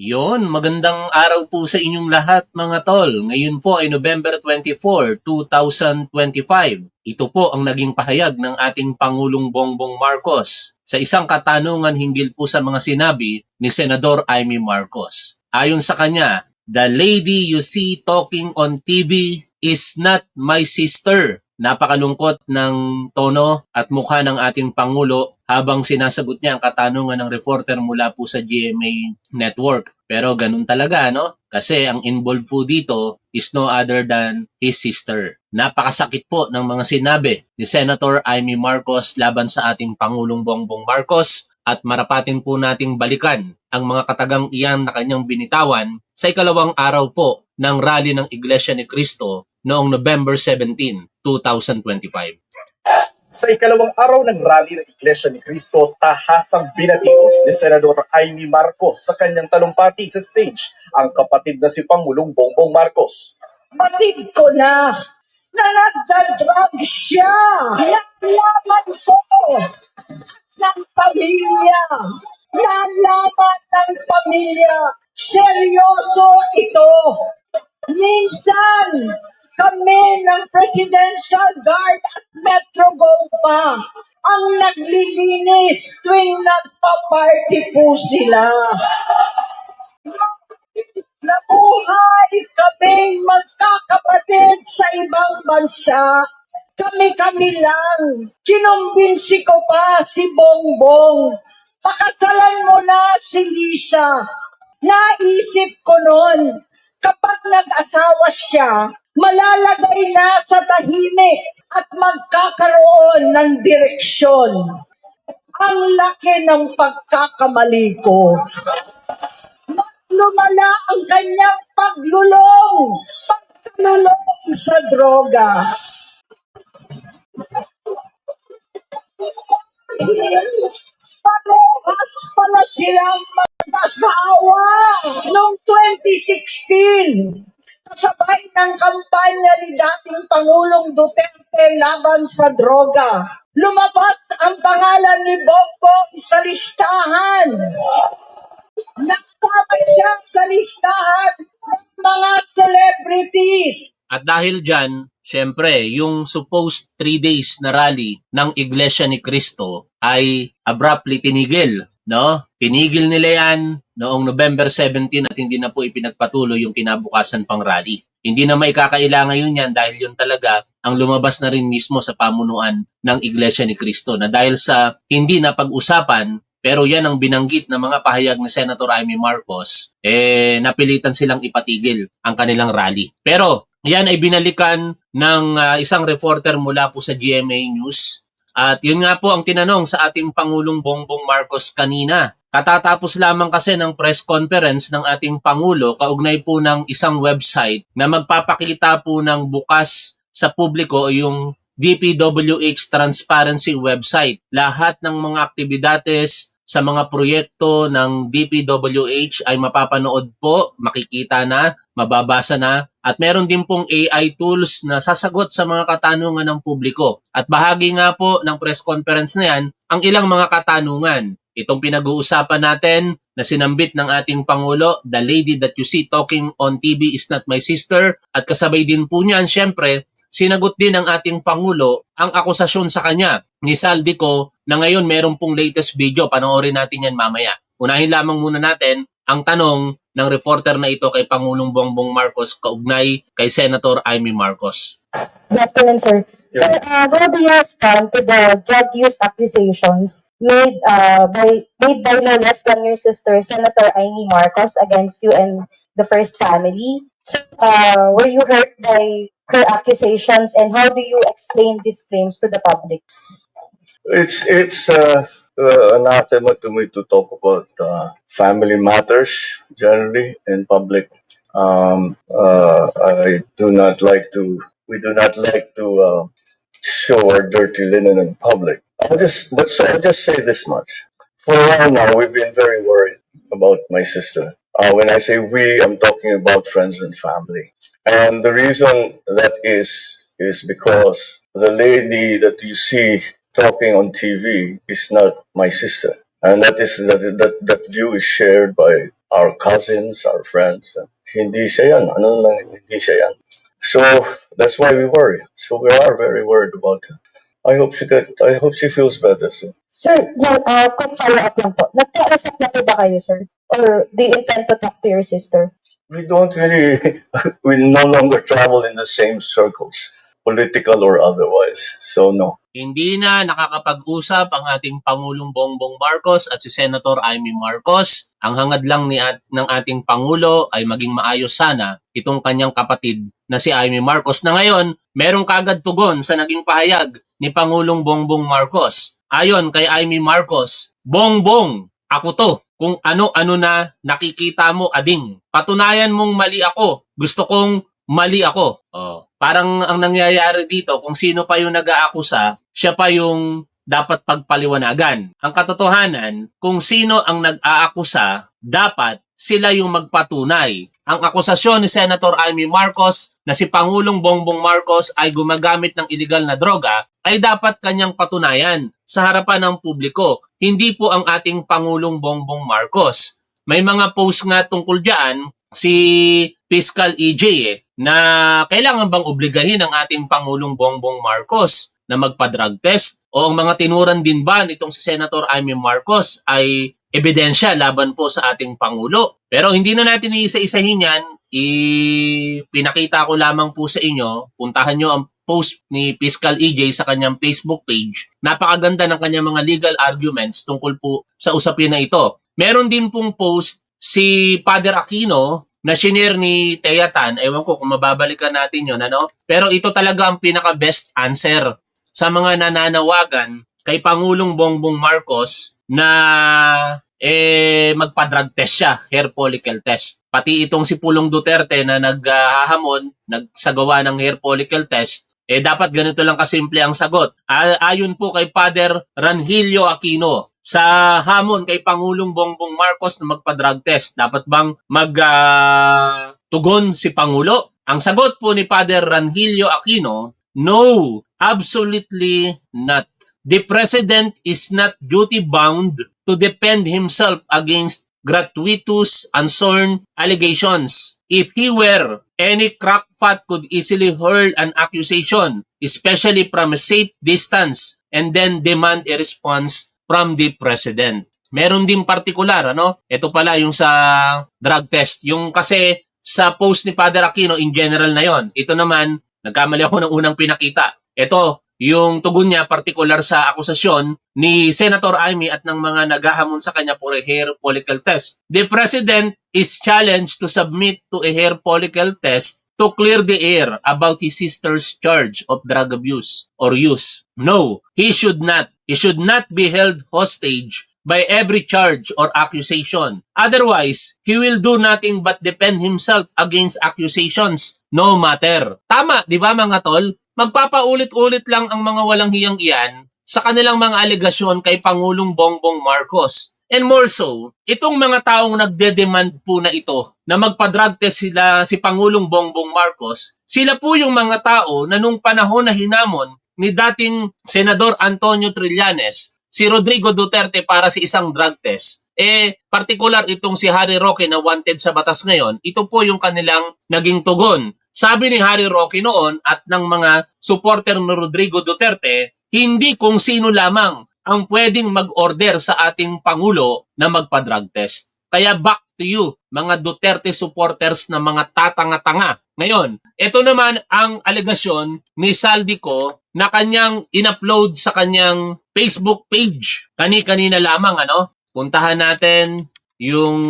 Yon, magandang araw po sa inyong lahat mga tol. Ngayon po ay November 24, 2025. Ito po ang naging pahayag ng ating Pangulong Bongbong Marcos sa isang katanungan hinggil po sa mga sinabi ni Senador Amy Marcos. Ayon sa kanya, the lady you see talking on TV is not my sister. Napakalungkot ng tono at mukha ng ating Pangulo habang sinasagot niya ang katanungan ng reporter mula po sa GMA Network. Pero ganun talaga, no? Kasi ang involved po dito is no other than his sister. Napakasakit po ng mga sinabi ni Senator Amy Marcos laban sa ating Pangulong Bongbong Marcos at marapatin po nating balikan ang mga katagang iyan na kanyang binitawan sa ikalawang araw po ng rally ng Iglesia ni Cristo noong November 17, 2025. Sa ikalawang araw ng rally ng Iglesia ni Cristo, tahasang binatikos ni Senador Amy Marcos sa kanyang talumpati sa stage ang kapatid na si Pangulong Bongbong Marcos. Batid ko na na siya. Nalaman ko ng pamilya. Nalaman ng pamilya. Seryoso ito. Minsan, kami ng Presidential Guard at Metro Go pa ang naglilinis tuwing nagpa-party po sila. Nabuhay kaming magkakapatid sa ibang bansa. Kami-kami lang. Kinumbinsi ko pa si Bongbong. Pakasalan mo na si Lisa. Naisip ko noon, kapag nag-asawa siya, malalagay na sa tahimik at magkakaroon ng direksyon. Ang laki ng pagkakamali ko mas lumala ang kanyang paglulong, pagkalulong sa droga. Parehas pala silang mag-asawa noong 2016. Kasabay ng kampanya ni dating Pangulong Duterte laban sa droga. Lumabas ang pangalan ni Bongbong sa listahan. Nakasama siya sa listahan ng mga celebrities. At dahil dyan, syempre, yung supposed 3 days na rally ng Iglesia ni Cristo ay abruptly tinigil. No? Tinigil nila yan noong November 17 at hindi na po ipinagpatuloy yung kinabukasan pang rally. Hindi na may kakailangan yun yan dahil yun talaga ang lumabas na rin mismo sa pamunuan ng Iglesia ni Cristo na dahil sa hindi na pag-usapan pero yan ang binanggit ng mga pahayag ni Senator Amy Marcos, eh napilitan silang ipatigil ang kanilang rally. Pero yan ay binalikan ng ah, isang reporter mula po sa GMA News. At yun nga po ang tinanong sa ating Pangulong Bongbong Marcos kanina. Katatapos lamang kasi ng press conference ng ating Pangulo kaugnay po ng isang website na magpapakita po ng bukas sa publiko yung DPWH Transparency website. Lahat ng mga aktibidades sa mga proyekto ng DPWH ay mapapanood po, makikita na, mababasa na, at meron din pong AI tools na sasagot sa mga katanungan ng publiko. At bahagi nga po ng press conference na yan, ang ilang mga katanungan. Itong pinag-uusapan natin na sinambit ng ating Pangulo, the lady that you see talking on TV is not my sister. At kasabay din po niyan, syempre, sinagot din ng ating Pangulo ang akusasyon sa kanya ni Saldico na ngayon meron pong latest video. Panoorin natin yan mamaya. Unahin lamang muna natin ang tanong ng reporter na ito kay Pangulong Bongbong Marcos kaugnay kay Senator Amy Marcos. Good afternoon, sir. Sir, uh, how do you respond to the drug use accusations made uh, by made by no less than your sister, Senator Amy Marcos, against you and the First Family? So, uh, were you hurt by her accusations, and how do you explain these claims to the public? It's it's uh, uh, anathema to me to talk about uh, family matters generally in public. Um, uh, I do not like to. We do not like to uh, show our dirty linen in public. I'll just, but so I'll just say this much. For a while now, we've been very worried about my sister. Uh, when I say we, I'm talking about friends and family. And the reason that is is because the lady that you see talking on TV is not my sister, and that is that that that view is shared by our cousins, our friends. Hindi siya yan. Ano na, hindi siya yan. So that's why we worry. So we are very worried about her. I hope she get, I hope she feels better soon. Sir, yan, uh, quick follow-up lang po. Nagkausap na po ba kayo, sir? Or do you intend to talk to your sister? We don't really, we no longer travel in the same circles, political or otherwise. So no. Hindi na nakakapag-usap ang ating Pangulong Bongbong Marcos at si Senator Amy Marcos. Ang hangad lang ni at, ng ating Pangulo ay maging maayos sana itong kanyang kapatid na si Amy Marcos na ngayon merong kagad tugon sa naging pahayag ni Pangulong Bongbong Marcos. Ayon kay Amy Marcos, Bongbong, ako to. Kung ano-ano na nakikita mo, ading. Patunayan mong mali ako. Gusto kong mali ako. Oh. Parang ang nangyayari dito, kung sino pa yung nag-aakusa, siya pa yung dapat pagpaliwanagan. Ang katotohanan, kung sino ang nag-aakusa, dapat sila yung magpatunay. Ang akusasyon ni Senator Amy Marcos na si Pangulong Bongbong Marcos ay gumagamit ng illegal na droga ay dapat kanyang patunayan sa harapan ng publiko. Hindi po ang ating Pangulong Bongbong Marcos. May mga post nga tungkol dyan si Fiscal EJ eh, na kailangan bang obligahin ang ating Pangulong Bongbong Marcos na magpa-drug test o ang mga tinuran din ba nitong si Senator Amy Marcos ay ebidensya laban po sa ating Pangulo. Pero hindi na natin iisa-isahin yan. Ipinakita ko lamang po sa inyo. Puntahan nyo ang post ni Fiscal EJ sa kanyang Facebook page. Napakaganda ng kanyang mga legal arguments tungkol po sa usapin na ito. Meron din pong post si Father Aquino na shinare ni Teyatan. Ewan ko kung mababalikan natin yon ano? Pero ito talaga ang pinaka-best answer sa mga nananawagan kay Pangulong Bongbong Marcos na eh magpa-drug test siya, hair follicle test. Pati itong si Pulong Duterte na naghahamon, nagsagawa ng hair follicle test, eh dapat ganito lang kasimple ang sagot. Ayon po kay Father Ranhilio Aquino, sa hamon kay Pangulong Bongbong Marcos na magpa-drug test, dapat bang mag ah, tugon si Pangulo? Ang sagot po ni Father Ranhilio Aquino, no, absolutely not. The President is not duty-bound to defend himself against gratuitous, unsworn allegations. If he were, any crackpot could easily hurl an accusation, especially from a safe distance, and then demand a response from the President. Meron din partikular, ano? Ito pala yung sa drug test. Yung kasi sa post ni Father Aquino, in general na yon. Ito naman, nagkamali ako ng unang pinakita. Ito, yung tugon niya partikular sa akusasyon ni Senator Amy at ng mga naghahamon sa kanya for a hair follicle test. The President is challenged to submit to a hair follicle test to clear the air about his sister's charge of drug abuse or use. No, he should not. He should not be held hostage by every charge or accusation. Otherwise, he will do nothing but defend himself against accusations no matter. Tama, di ba mga tol? Magpapaulit-ulit lang ang mga walang hiyang iyan sa kanilang mga alegasyon kay Pangulong Bongbong Marcos. And more so, itong mga taong nagde-demand po na ito na magpa-drug test sila si Pangulong Bongbong Marcos, sila po yung mga tao na nung panahon na hinamon ni dating Senador Antonio Trillanes si Rodrigo Duterte para sa isang drug test, eh, particular itong si Harry Roque na wanted sa batas ngayon, ito po yung kanilang naging tugon. Sabi ni Harry Roque noon at ng mga supporter ni Rodrigo Duterte, hindi kung sino lamang ang pwedeng mag-order sa ating Pangulo na magpa-drug test. Kaya back to you, mga Duterte supporters na mga tatanga-tanga. Ngayon, ito naman ang alegasyon ni Saldico na kanyang in-upload sa kanyang Facebook page. Kani-kanina lamang, ano? Puntahan natin yung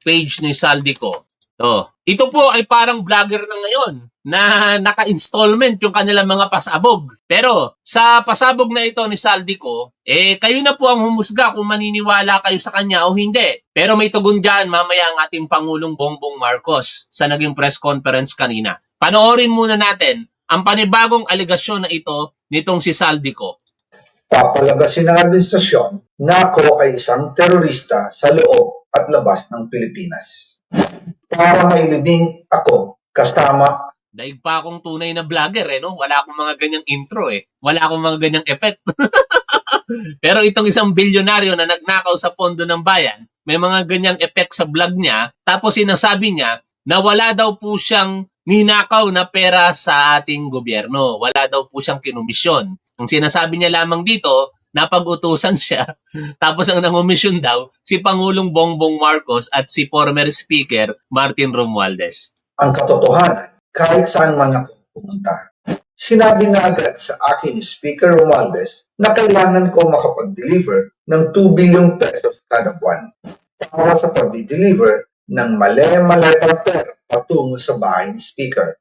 page ni Saldico. To. Ito po ay parang vlogger na ngayon na naka-installment yung kanilang mga pasabog. Pero sa pasabog na ito ni Saldico, eh kayo na po ang humusga kung maniniwala kayo sa kanya o hindi. Pero may tugon dyan mamaya ang ating Pangulong Bongbong Marcos sa naging press conference kanina. Panoorin muna natin ang panibagong alegasyon na ito nitong si Saldico. papalagasin ng administrasyon na ako ay isang terorista sa loob at labas ng Pilipinas. Para mailibing ako kasama Daig pa akong tunay na vlogger eh, no? Wala akong mga ganyang intro eh. Wala akong mga ganyang effect. Pero itong isang bilyonaryo na nagnakaw sa pondo ng bayan, may mga ganyang effect sa vlog niya. Tapos sinasabi niya na wala daw po siyang ninakaw na pera sa ating gobyerno. Wala daw po siyang kinumisyon. Ang sinasabi niya lamang dito, napag-utusan siya. Tapos ang nangumisyon daw, si Pangulong Bongbong Marcos at si former Speaker Martin Romualdez. ang katotohanan kahit saan man ako pumunta. Sinabi na agad sa akin ni Speaker Romualdez na kailangan ko makapag-deliver ng 2 billion pesos kada buwan para sa pag-deliver ng mali-maletang pera patungo sa bahay ni Speaker.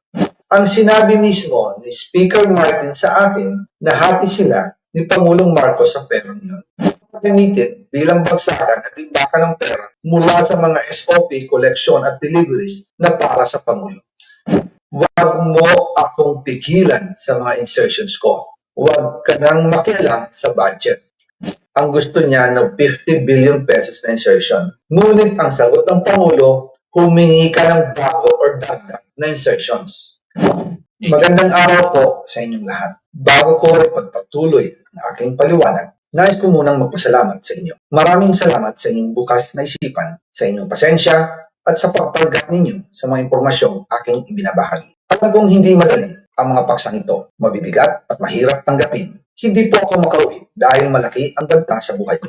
Ang sinabi mismo ni Speaker Martin sa akin na hati sila ni Pangulong Marcos sa pera niyon. Gamitin bilang bagsakan at imbakan ng pera mula sa mga SOP, collection at deliveries na para sa Pangulo. Huwag mo akong pigilan sa mga insertions ko. Huwag ka nang makialam sa budget. Ang gusto niya ng 50 billion pesos na insertion. Ngunit ang sagot ng Pangulo, humingi ka ng bago or dagdag na insertions. Magandang araw po sa inyong lahat. Bago ko ipagpatuloy ang aking paliwanag, nais ko munang magpasalamat sa inyo. Maraming salamat sa inyong bukas na isipan, sa inyong pasensya, at sa pagtanggap ninyo sa mga impormasyong aking ibinabahagi. Alam kong hindi madali ang mga paksang ito, mabibigat at mahirap tanggapin. Hindi po ako makauwi dahil malaki ang banta sa buhay ko.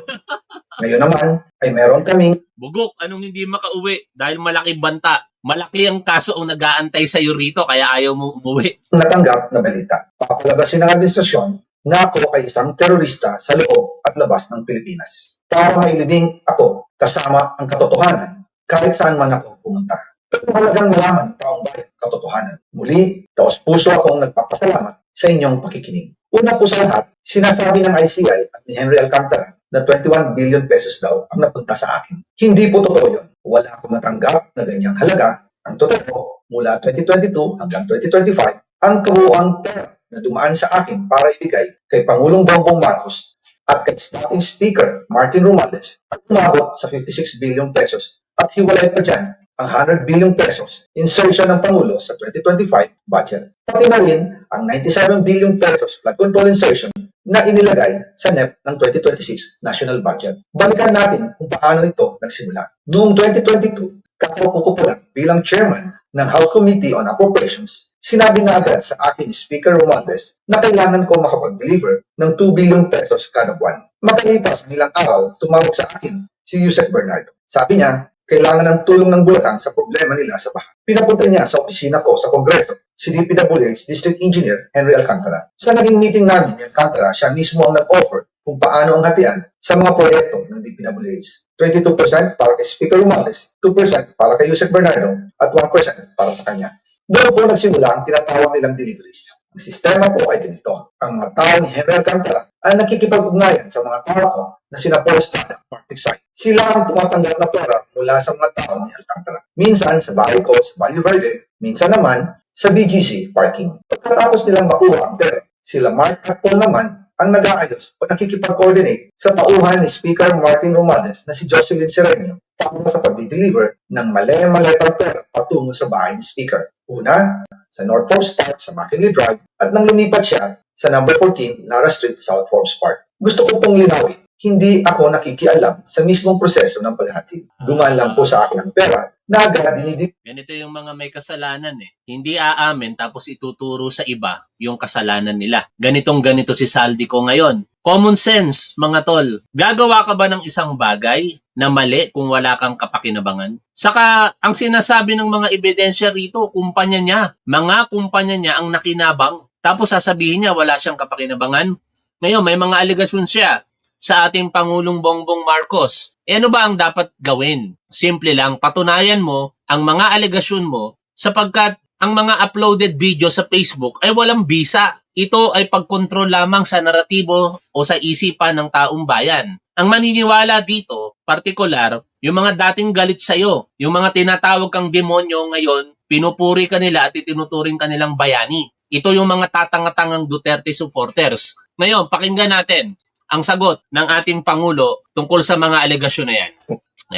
Ngayon naman ay meron kaming Bugok, anong hindi makauwi? Dahil malaki banta. Malaki ang kaso ang nag-aantay sa iyo rito kaya ayaw mo umuwi. natanggap na balita. Papalabasin ng administrasyon na ako ay isang terorista sa loob at labas ng Pilipinas. Para mailibing ako kasama ang katotohanan kahit saan man ako pumunta. Pero malagang malaman ng taong bayan ang katotohanan. Muli, taos puso akong nagpapasalamat sa inyong pakikinig. Una po sa lahat, sinasabi ng ICI at ni Henry Alcantara na 21 billion pesos daw ang napunta sa akin. Hindi po totoo yun. Wala akong natanggap na ganyang halaga. Ang totoo, mula 2022 hanggang 2025, ang kabuuang pera na dumaan sa akin para ibigay kay Pangulong Bongbong Marcos at kay Starting Speaker Martin Romualdez at umabot sa 56 billion pesos at hiwalay pa dyan ang 100 billion pesos insertion ng Pangulo sa 2025 budget. Pati na rin ang 97 billion pesos flood control insertion na inilagay sa NEP ng 2026 national budget. Balikan natin kung paano ito nagsimula. Noong 2022, kakaupo ko lang bilang chairman ng House Committee on Appropriations, sinabi na agad sa akin ni Speaker Romualdez na kailangan ko makapag-deliver ng 2 billion pesos kada buwan. Makalipas ang ilang araw, tumawag sa akin si Yusek Bernardo. Sabi niya, kailangan ng tulong ng Bulacan sa problema nila sa baha. Pinapunta niya sa opisina ko sa Kongreso si DPWH District Engineer Henry Alcantara. Sa naging meeting namin ni Alcantara, siya mismo ang nag-offer kung paano ang hatian sa mga proyekto ng DPWH. 22% para kay Speaker Romualdez, 2% para kay Yusek Bernardo, at 1% para sa kanya. Doon po nagsimula ang tinatawag nilang deliveries. Ang sistema po ay ganito. Ang mga tao ni Henry Alcantara ay nakikipag-ugnayan sa mga tao ko na sina Paul Estrada, Martin Sai. Sila ang tumatanggap na pera mula sa mga tao ni Alcantara. Minsan sa bahay ko sa Valle Verde, minsan naman sa BGC parking. Pagkatapos nilang makuha ang pera, sila Mark at Paul naman ang nag-aayos o nakikipag-coordinate sa tauhan ni Speaker Martin Romualdez na si Jocelyn Sereno para sa pag-deliver ng mali-maletang pera patungo sa bahay ni Speaker. Una, sa North Forbes Park sa McKinley Drive at nang lumipat siya sa number 14 Nara Street, South Forbes Park. Gusto ko pong linawin, hindi ako nakikialam sa mismong proseso ng paghatid. Dumaan lang po sa akin ang pera na agad dinidip Ganito yung mga may kasalanan eh. Hindi aamin tapos ituturo sa iba yung kasalanan nila. Ganitong ganito si Saldi ko ngayon. Common sense, mga tol. Gagawa ka ba ng isang bagay na mali kung wala kang kapakinabangan? Saka, ang sinasabi ng mga ebidensya rito, kumpanya niya. Mga kumpanya niya ang nakinabang. Tapos sasabihin niya wala siyang kapakinabangan. Ngayon, may mga aligasyon siya sa ating Pangulong Bongbong Marcos. E ano ba ang dapat gawin? Simple lang, patunayan mo ang mga alegasyon mo sapagkat ang mga uploaded video sa Facebook ay walang bisa. Ito ay pagkontrol lamang sa naratibo o sa isipan ng taong bayan. Ang maniniwala dito, partikular, yung mga dating galit sa'yo, yung mga tinatawag kang demonyo ngayon, pinupuri ka nila at itinuturing ka nilang bayani. Ito yung mga tatangatangang Duterte supporters. Ngayon, pakinggan natin ang sagot ng ating Pangulo tungkol sa mga alegasyon na yan.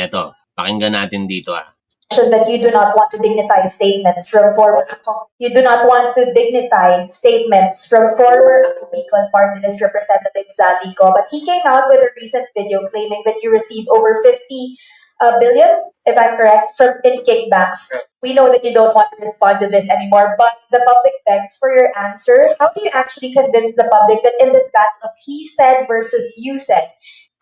Ito, pakinggan natin dito ah. That you do not want to dignify statements from former you do not want to dignify statements from former Bicol Party List Representative Zalico, but he came out with a recent video claiming that you received over 50 uh, billion, if I'm correct, from in kickbacks. We know that you don't want to respond to this anymore, but the public begs for your answer. How do you actually convince the public that in this battle of he said versus you said,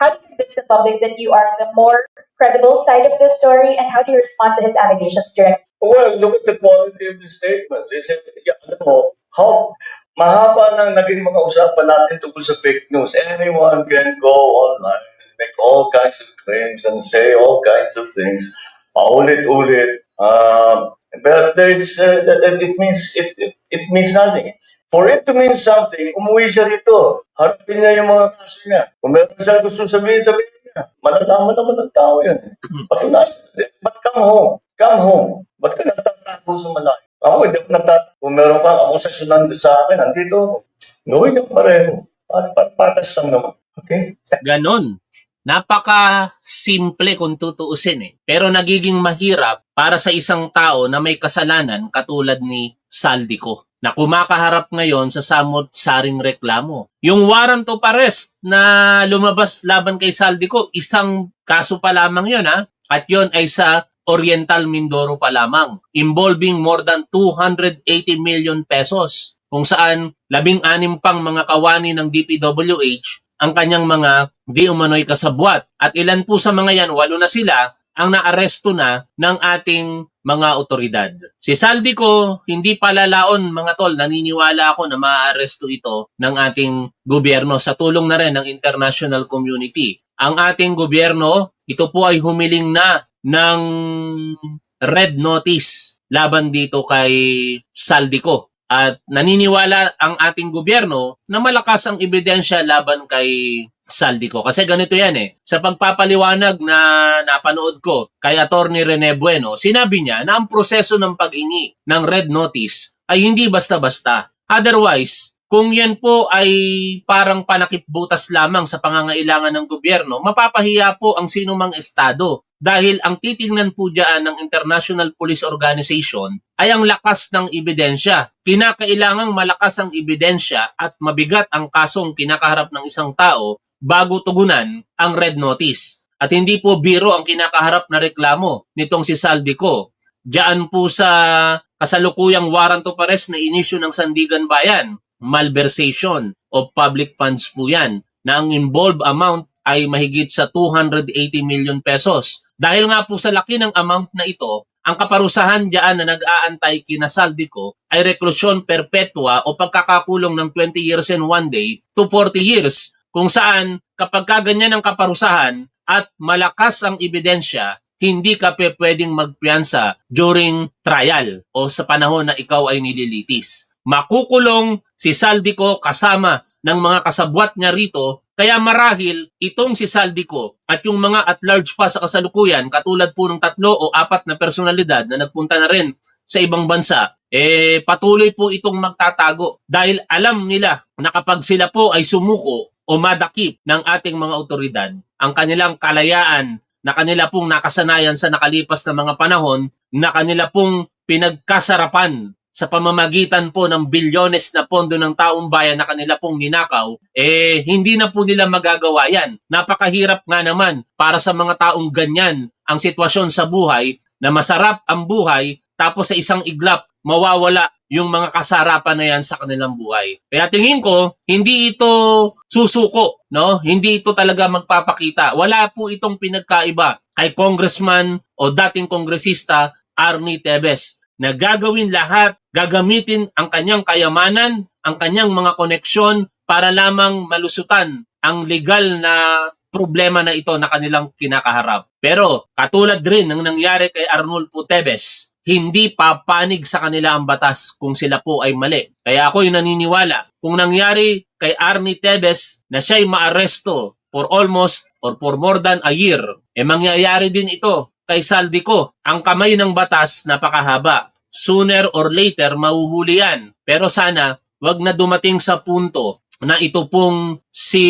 how do you convince the public that you are the more credible side of this story, and how do you respond to his allegations directly? Well, look at the quality of the statements. Is it, yeah, alam mo, how, mahaba nang naging mga usapan natin tungkol sa fake news. Anyone can go online and make all kinds of claims and say all kinds of things. Paulit-ulit. Um, but there's, uh, it means, it, it, it means nothing. For it to mean something, umuwi siya rito. Harapin niya yung mga kaso niya. Kung meron siya gusto sabihin, sabihin niya. Malalaman naman ng tao yan. eh. Patunayan. But come home. Come home. Ba't ka nagtatago sa malayo? Ako, hindi ako nagtatago. Kung meron kang akusasyon nandito sa akin, nandito. Gawin niyo pareho. Pat, pat, patas lang naman. Okay? Ganon. Napaka-simple kung tutuusin eh. Pero nagiging mahirap para sa isang tao na may kasalanan katulad ni Saldico na kumakaharap ngayon sa samot-saring reklamo. Yung warrant of arrest na lumabas laban kay Saldico, isang kaso pa lamang yun ha. At yon ay sa Oriental Mindoro pa lamang, involving more than 280 million pesos kung saan labing-anim pang mga kawani ng DPWH ang kanyang mga di umano'y kasabwat. At ilan po sa mga yan, walo na sila, ang naaresto na ng ating mga otoridad. Si Saldico, hindi palalaon mga tol, naniniwala ako na maaaresto ito ng ating gobyerno sa tulong na rin ng international community. Ang ating gobyerno, ito po ay humiling na ng red notice laban dito kay Saldico. At naniniwala ang ating gobyerno na malakas ang ebidensya laban kay Saldico. Kasi ganito yan eh. Sa pagpapaliwanag na napanood ko kay Attorney Rene Bueno, sinabi niya na ang proseso ng paghingi ng red notice ay hindi basta-basta. Otherwise, kung yan po ay parang panakipbutas lamang sa pangangailangan ng gobyerno, mapapahiya po ang sinumang estado. Dahil ang titingnan po dyan ng International Police Organization ay ang lakas ng ebidensya. Kinakailangang malakas ang ebidensya at mabigat ang kasong kinakaharap ng isang tao bago tugunan ang red notice. At hindi po biro ang kinakaharap na reklamo nitong si Saldico. Diyan po sa kasalukuyang warrant of arrest na inisyu ng Sandigan Bayan, malversation of public funds po yan, na ang involved amount ay mahigit sa 280 million pesos. Dahil nga po sa laki ng amount na ito, ang kaparusahan diyan na nag-aantay kina Saldico ay reklusyon perpetua o pagkakakulong ng 20 years and 1 day to 40 years kung saan kapag kaganyan ang kaparusahan at malakas ang ebidensya, hindi ka pwedeng magpiyansa during trial o sa panahon na ikaw ay nililitis. Makukulong si Saldico kasama ng mga kasabwat niya rito kaya marahil itong si Saldico at yung mga at large pa sa kasalukuyan katulad po ng tatlo o apat na personalidad na nagpunta na rin sa ibang bansa, eh patuloy po itong magtatago dahil alam nila na kapag sila po ay sumuko o madakip ng ating mga otoridad, ang kanilang kalayaan na kanila pong nakasanayan sa nakalipas na mga panahon, na kanila pong pinagkasarapan sa pamamagitan po ng bilyones na pondo ng taong bayan na kanila pong ninakaw, eh hindi na po nila magagawa yan. Napakahirap nga naman para sa mga taong ganyan ang sitwasyon sa buhay na masarap ang buhay tapos sa isang iglap mawawala yung mga kasarapan na yan sa kanilang buhay. Kaya tingin ko, hindi ito susuko, no? Hindi ito talaga magpapakita. Wala po itong pinagkaiba kay congressman o dating kongresista Arnie Tevez na gagawin lahat, gagamitin ang kanyang kayamanan, ang kanyang mga koneksyon para lamang malusutan ang legal na problema na ito na kanilang kinakaharap. Pero katulad rin ng nangyari kay Arnulfo Tevez, hindi papanig sa kanila ang batas kung sila po ay mali. Kaya ako yung naniniwala, kung nangyari kay Arnie Tevez na siya'y maaresto for almost or for more than a year, eh mangyayari din ito kay Saldico. Ang kamay ng batas napakahaba. Sooner or later, mahuhuli yan. Pero sana, wag na dumating sa punto na ito pong si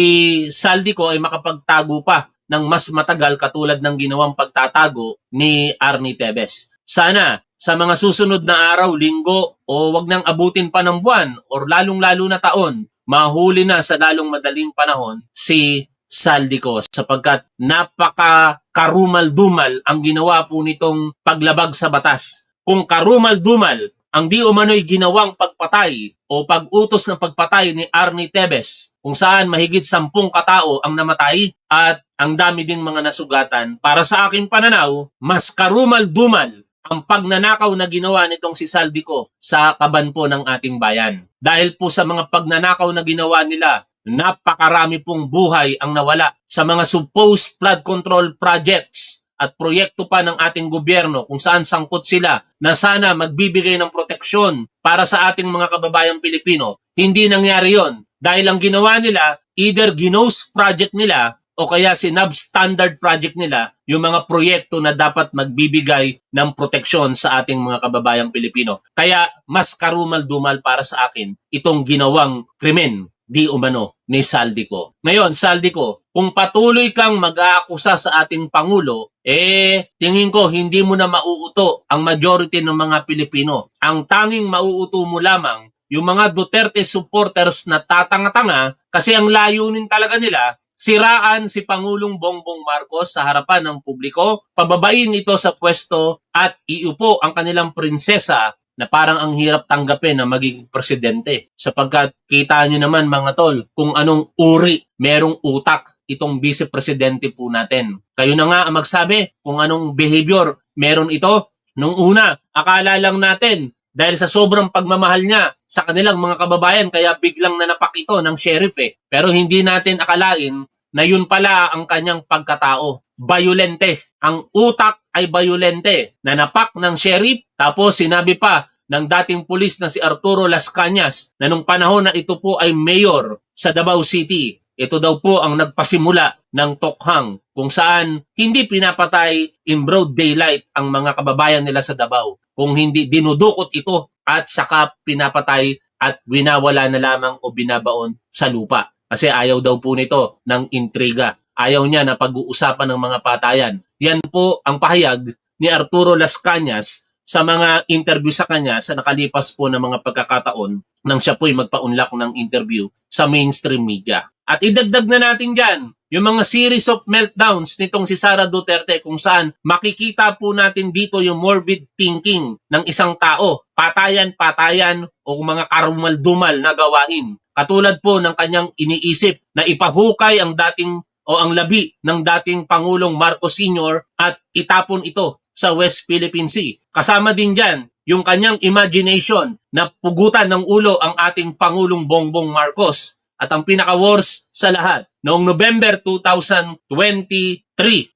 Saldico ay makapagtago pa ng mas matagal katulad ng ginawang pagtatago ni Arnie Tevez. Sana sa mga susunod na araw, linggo o wag nang abutin pa ng buwan or lalong-lalo na taon, mahuli na sa lalong madaling panahon si Saldico sapagkat napaka karumal-dumal ang ginawa po nitong paglabag sa batas. Kung karumal-dumal ang di umano'y ginawang pagpatay o pag-utos ng pagpatay ni Arnie Tebes kung saan mahigit sampung katao ang namatay at ang dami ding mga nasugatan, para sa aking pananaw, mas karumal-dumal ang pagnanakaw na ginawa nitong si Saldico sa kaban po ng ating bayan. Dahil po sa mga pagnanakaw na ginawa nila, napakarami pong buhay ang nawala sa mga supposed flood control projects at proyekto pa ng ating gobyerno kung saan sangkot sila na sana magbibigay ng proteksyon para sa ating mga kababayang Pilipino. Hindi nangyari yon dahil ang ginawa nila, either ginose project nila o kaya sinubstandard project nila yung mga proyekto na dapat magbibigay ng proteksyon sa ating mga kababayang Pilipino. Kaya mas karumal-dumal para sa akin itong ginawang krimen di umano ni Saldico. Ngayon, Saldico, kung patuloy kang mag-aakusa sa ating Pangulo, eh, tingin ko hindi mo na mauuto ang majority ng mga Pilipino. Ang tanging mauuto mo lamang yung mga Duterte supporters na tatanga-tanga kasi ang layunin talaga nila siraan si Pangulong Bongbong Marcos sa harapan ng publiko, pababain ito sa pwesto at iupo ang kanilang prinsesa na parang ang hirap tanggapin na magiging presidente. Sapagkat kita nyo naman mga tol kung anong uri, merong utak itong vice-presidente po natin. Kayo na nga ang magsabi kung anong behavior meron ito. Nung una, akala lang natin dahil sa sobrang pagmamahal niya sa kanilang mga kababayan kaya biglang nanapak ito ng sheriff eh. Pero hindi natin akalain na yun pala ang kanyang pagkatao. Bayolente. Ang utak ay bayolente. Nanapak ng sheriff tapos sinabi pa ng dating pulis na si Arturo Las Cañas na nung panahon na ito po ay mayor sa Davao City. Ito daw po ang nagpasimula ng tokhang kung saan hindi pinapatay in broad daylight ang mga kababayan nila sa Davao. Kung hindi dinudukot ito at saka pinapatay at winawala na lamang o binabaon sa lupa. Kasi ayaw daw po nito ng intriga. Ayaw niya na pag-uusapan ng mga patayan. Yan po ang pahayag ni Arturo Las Cañas sa mga interview sa kanya sa nakalipas po ng mga pagkakataon nang siya po'y magpaunlak ng interview sa mainstream media. At idagdag na natin dyan, yung mga series of meltdowns nitong si Sara Duterte kung saan makikita po natin dito yung morbid thinking ng isang tao. Patayan-patayan o mga karumal-dumal na gawain. Katulad po ng kanyang iniisip na ipahukay ang dating o ang labi ng dating Pangulong Marcos Sr. at itapon ito sa West Philippine Sea. Kasama din dyan yung kanyang imagination na pugutan ng ulo ang ating Pangulong Bongbong Marcos. At ang pinaka-worst sa lahat, noong November 2023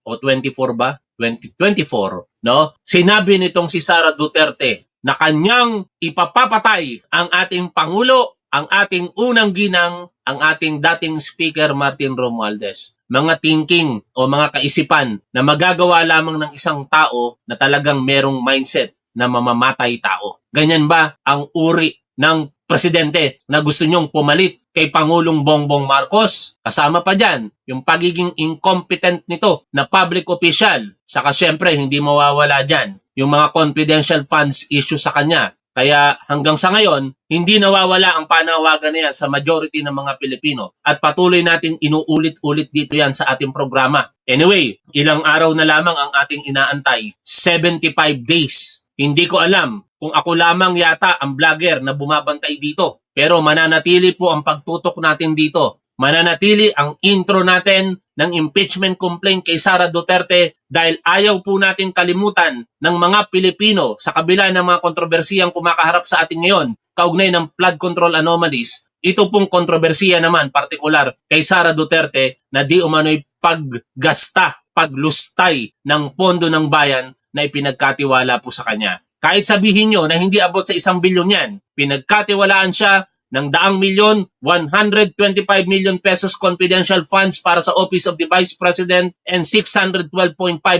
o 24 ba? 2024, no? Sinabi nitong si Sara Duterte na kanyang ipapapatay ang ating Pangulo, ang ating unang ginang, ang ating dating Speaker Martin Romualdez. Mga thinking o mga kaisipan na magagawa lamang ng isang tao na talagang merong mindset na mamamatay tao. Ganyan ba ang uri ng presidente na gusto nyong pumalit kay Pangulong Bongbong Marcos? Kasama pa dyan yung pagiging incompetent nito na public official. Saka syempre hindi mawawala dyan yung mga confidential funds issue sa kanya. Kaya hanggang sa ngayon, hindi nawawala ang panawagan na yan sa majority ng mga Pilipino. At patuloy natin inuulit-ulit dito yan sa ating programa. Anyway, ilang araw na lamang ang ating inaantay. 75 days. Hindi ko alam kung ako lamang yata ang vlogger na bumabantay dito. Pero mananatili po ang pagtutok natin dito. Mananatili ang intro natin ng impeachment complaint kay Sara Duterte dahil ayaw po natin kalimutan ng mga Pilipino sa kabila ng mga kontrobersiyang kumakaharap sa atin ngayon kaugnay ng flood control anomalies. Ito pong kontrobersiya naman partikular kay Sara Duterte na di umano'y paggasta, paglustay ng pondo ng bayan na ipinagkatiwala po sa kanya. Kahit sabihin nyo na hindi abot sa isang bilyon yan, pinagkatiwalaan siya ng daang milyon, 125 million pesos confidential funds para sa Office of the Vice President and 612.5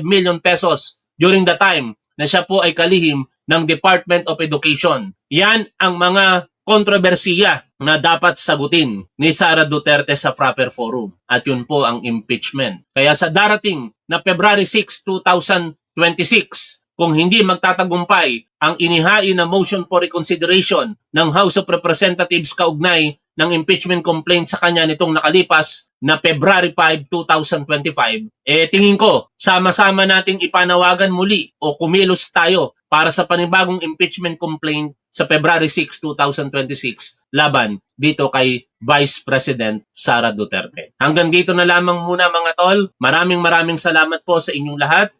million pesos during the time na siya po ay kalihim ng Department of Education. Yan ang mga kontrobersiya na dapat sagutin ni Sara Duterte sa proper forum. At yun po ang impeachment. Kaya sa darating na February 6, 2026, kung hindi magtatagumpay ang inihain na motion for reconsideration ng House of Representatives kaugnay ng impeachment complaint sa kanya nitong nakalipas na February 5, 2025, eh tingin ko, sama-sama nating ipanawagan muli o kumilos tayo para sa panibagong impeachment complaint sa February 6, 2026 laban dito kay Vice President Sara Duterte. Hanggang dito na lamang muna mga tol. Maraming maraming salamat po sa inyong lahat.